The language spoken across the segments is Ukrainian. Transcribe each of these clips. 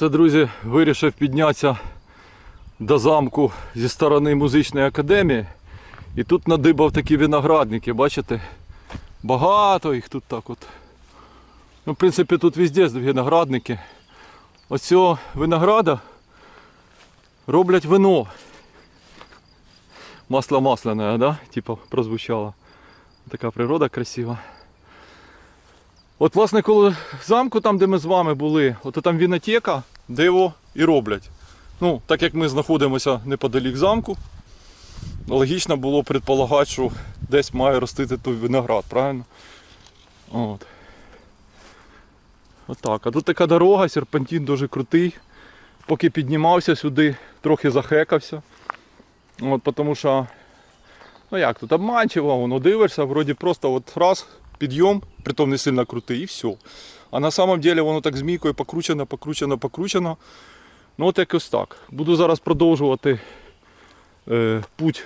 Це, друзі, вирішив піднятися до замку зі сторони музичної академії. І тут надибав такі виноградники, бачите? Багато їх тут так от. Ну, в принципі, тут везде виноградники. Ось цього винограда роблять вино. Масло масляне, да? Типа прозвучало. Така природа красива. От, власне, коли в замку, там, де ми з вами були, от там вінотека, його і роблять. Ну, так як ми знаходимося неподалік замку, логічно було предполагати, що десь має ростити той виноград, правильно? От. Отак. А тут така дорога, серпантин дуже крутий. Поки піднімався сюди, трохи захекався. От, тому що, ну як тут обманчиво, воно дивишся, вроді просто от раз, підйом, притом не сильно крутий, і все. А на самом деле воно так змійкою покручено, покручено, покручено. Ну от якось так. Буду зараз продовжувати е, путь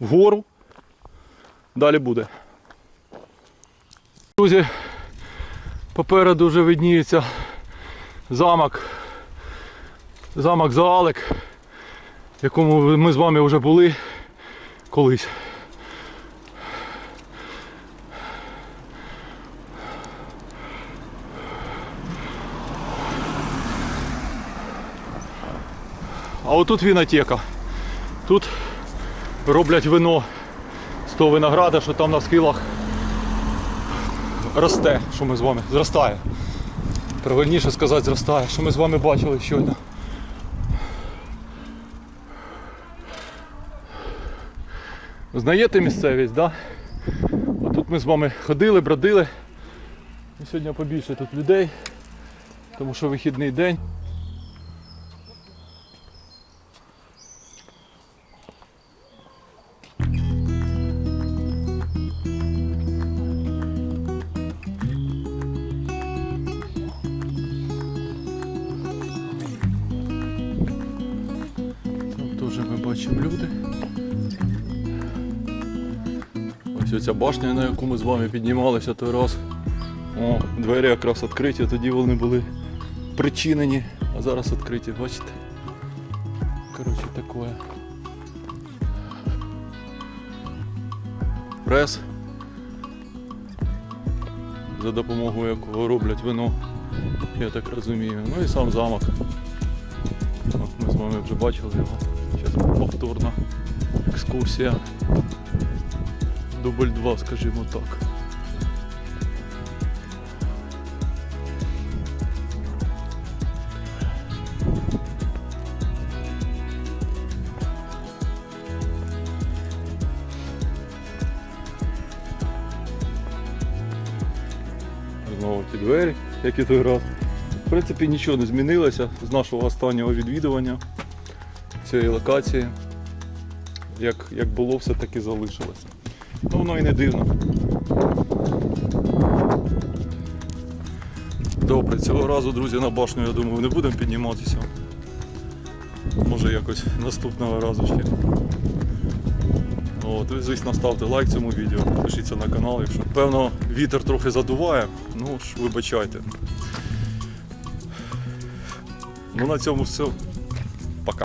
вгору. Далі буде. Друзі, попереду вже видніється замок. Замок Заалек, в якому ми з вами вже були колись. А отут вінотека. Тут роблять вино з того винограда, що там на схилах росте, що ми з вами зростає. Правильніше сказати, зростає, що ми з вами бачили щойно. Знаєте місцевість, так? Да? Тут ми з вами ходили, бродили. І сьогодні побільше тут людей, тому що вихідний день. Ми бачимо люди. Ось оця башня, на яку ми з вами піднімалися той раз. О, двері якраз відкриті, тоді вони були причинені, а зараз відкриті, бачите? Коротше таке. Прес, за допомогою якого роблять вино, я так розумію. Ну і сам замок. Ми з вами вже бачили його. Зараз повторна екскурсія. Дубль 2, скажімо так. Знову ті двері, як і той раз. В принципі, нічого не змінилося з нашого останнього відвідування цієї локації. Як, як було, все таки залишилося. Ну воно і не дивно. Добре, цього разу, друзі, на башню, я думаю, не будемо підніматися. Може якось наступного разу ще. От, ви, звісно, ставте лайк цьому відео, підпишіться на канал, якщо певно вітер трохи задуває, ну ж вибачайте. Ну на цьому все. Пока.